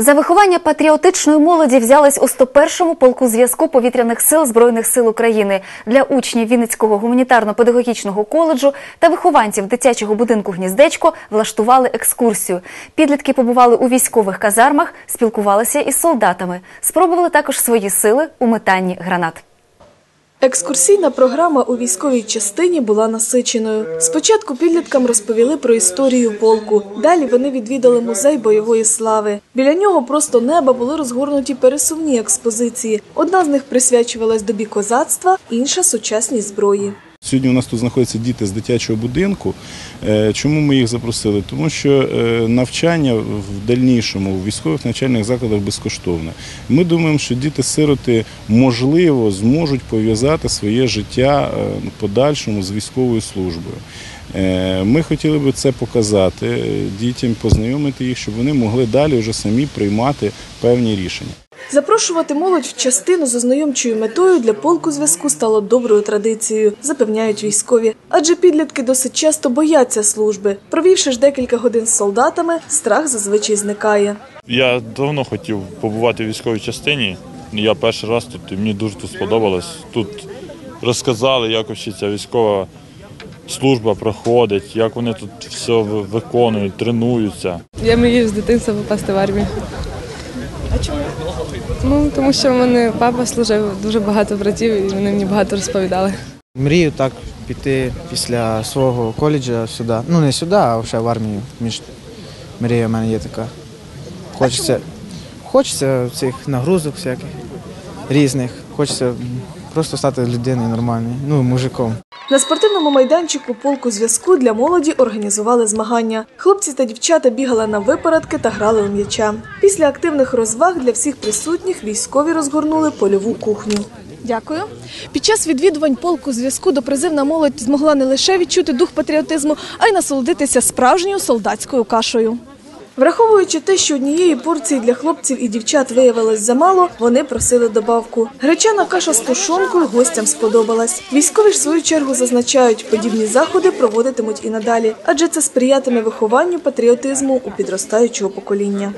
За виховання патріотичної молоді взялись у 101-му полку зв'язку повітряних сил Збройних сил України для учнів Вінницького гуманітарно-педагогічного коледжу та вихованців дитячого будинку Гніздечко влаштували екскурсію. Підлітки побували у військових казармах, спілкувалися із солдатами. Спробували також свої сили у метанні гранат. Екскурсійна програма у військовій частині була насиченою. Спочатку підліткам розповіли про історію полку. Далі вони відвідали музей бойової слави. Біля нього просто неба були розгорнуті пересувні експозиції. Одна з них присвячувалась добі козацтва, інша сучасній зброї. Сьогодні у нас тут знаходяться діти з дитячого будинку. Е, Чому ми їх запросили? Тому що е, навчання в дальнішому в військових навчальних закладах безкоштовне. Ми думаємо, що діти-сироти можливо зможуть пов'язати своє життя е, подальшому з військовою службою. Ми хотіли би це показати дітям, познайомити їх, щоб вони могли далі вже самі приймати певні рішення. Запрошувати молодь в частину з ознайомчою метою для полку зв'язку стало доброю традицією, запевняють військові. Адже підлітки досить часто бояться служби. Провівши ж декілька годин з солдатами, страх зазвичай зникає. Я давно хотів побувати в військовій частині. Я перший раз тут і мені дуже тут сподобалось. Тут розказали, як ця військова служба проходить, як вони тут все виконують, тренуються. Я мрію з дитинства попасти в армію. А чому? Ну, тому що в мене папа служив дуже багато братів, і вони мені багато розповідали. Мрію так піти після свого коледжа сюди. Ну не сюди, а вже в армію. Між мрія в мене є така. Хочеться, хочеться цих нагрузок всяких різних. Хочеться просто стати людиною нормальною, ну, мужиком. На спортивному майданчику полку зв'язку для молоді організували змагання. Хлопці та дівчата бігали на випередки та грали у м'яча. Після активних розваг для всіх присутніх військові розгорнули польову кухню. Дякую. Під час відвідувань полку зв'язку допризивна молодь змогла не лише відчути дух патріотизму, а й насолодитися справжньою солдатською кашею. Враховуючи те, що однієї порції для хлопців і дівчат виявилось замало, вони просили добавку. Гречана каша з тушонкою гостям сподобалась. Військові ж в свою чергу зазначають, подібні заходи проводитимуть і надалі, адже це сприятиме вихованню патріотизму у підростаючого покоління.